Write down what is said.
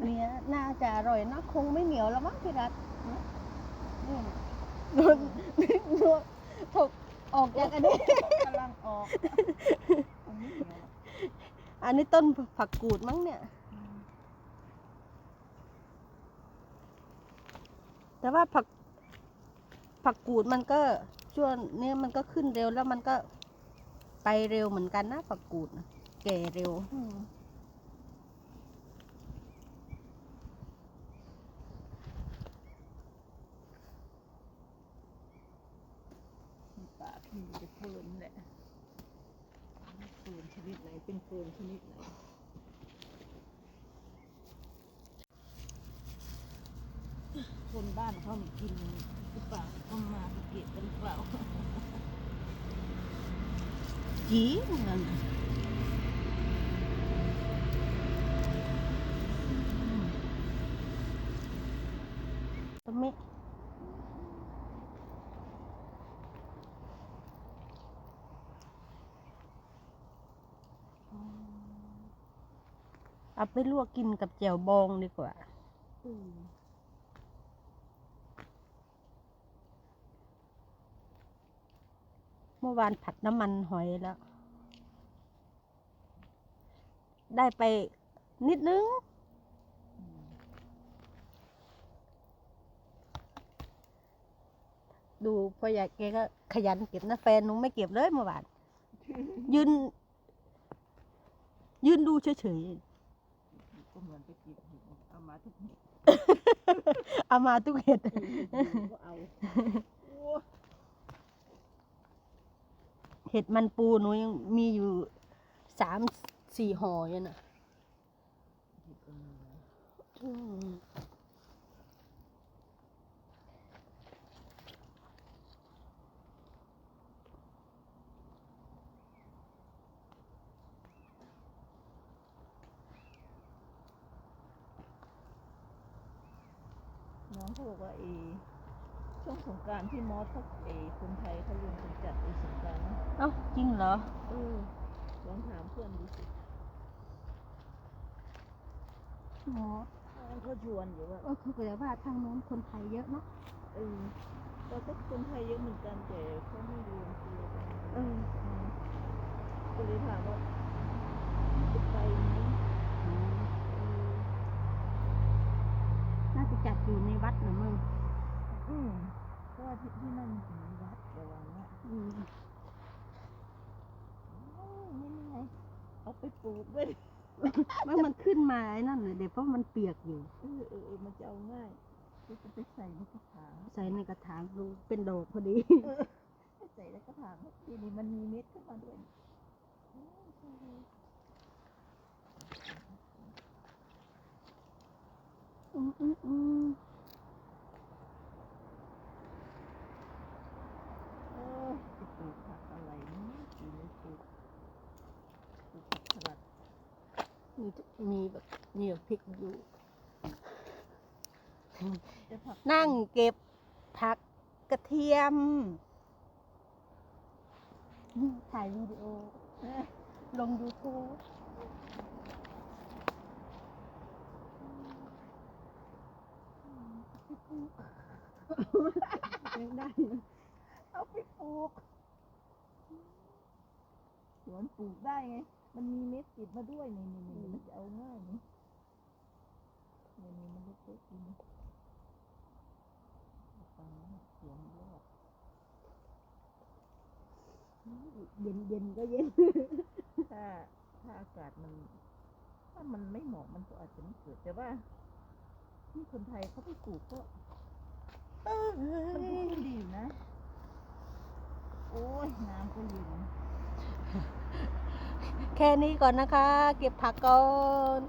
เนี่ยน่าจะอร่อยนะคงไม่เหนียวแล้วมั้งพี่รัตนี่นะโดนโดถกออกจากอันนี้กำลังออกอันนี้อันนี้ต้นผักกูดมั้งเนี่ย แต่ว่าผักผักกูดมันก็ช่วงเนี้มันก็ขึ้นเร็วแล้วมันก็ไปเร็วเหมือนกันนะผักกูดแก่เร็ว อื มีแต่เฟิร์นแหละเฟิร์นชนิดไหนเป็นเฟิร์นชนิดไหนคนบ้านเขาไม่กินหรือเปล่าเขามาเก็บกันหรือเปล่าจีนั่นน่ะก็ไม่ เอาไปลวกกินกับแจ่วบองดีกว่าเมื่อวานผัดน้ำมันหอยแล้ว ได้ไปนิดนึง ดูพ่อใหญ่แกก็ขยันเก็บนะแฟนหนูไม่เก็บเลยเมื่อวาน ยืน ยืนดูเฉยก็ เหมือนเก็บเห็ดเอามาทุกเห็ดเอามาทุกเห็ดก็เอาเห็ดมันปูหนูยังมีอยู่สามสี่ห่ออยู่น่ะเนนี้นะ อืมน้องเขาบอกว่าเอช่วงสงกรารที่มอสเขาเอคนไทยเขารวมกันจัดเอสงกรารนะเอ้าจริงเหรอเออลองถามเพื่อนดูสิอ๋อเขาชวนอยู่ว่าเออคือแต่ว่าทางโน้นคนไทยเยอะเนาะเออเราก็คนไทยเยอะเหมือนกันแต่เขาไม่รวมตัวกันเอออืมก็เลยถามว่าจะไปไหมเออ น่า จะจัดอยู่ในวัดนะมึงอืมเพราะว่าที่ที่นั่นถึงวัดระวังนะอืมโอ้ยนี่ไงเอาไปปลูกด้วยว่ามันขึ้นมาไอ้นั่นเลยเดี๋ยวเพราะมันเปียกอยู่ เออเออเออมันจะเอาง่ายก็จะไปใส่ในกระถางใส่ในกระถางดูเป็นดอกพอดีใส่ในกระถางทีนี้มันมีเม็ดขึ้นมาด้วยโอ้ยใช่เลย อืมอืมอืม เออจะปลูกผักอะไรนี่ปีนี้ปลูกปลูก ผักสลัดมีมีแบบเหนียวพริกอยู่ นั่งเก็บผักกระเทียมอืมถ่ายวิดีโอเออลง ยังได้เอาไปปลูกสวนปลูกได้ไง มันมีเม็ดติดมาด้วยนี่นี่นี่มันจะเอาง่ายนี่นี่นี่มันเล็กๆนี่ฟังเสียงรอดเย็นเย็นก็เย็น ถ้าถ้าอากาศมัน ถ้ามันไม่เหมาะมันก็อาจจะไม่เกิดแต่ว่า ที่คนไทยเขาไปปลูกก็ มันก็ขึ้นดีนะ โอ้ย น้ำก็เย็นแค่นี้ก่อนนะคะ เก็บผักก่อน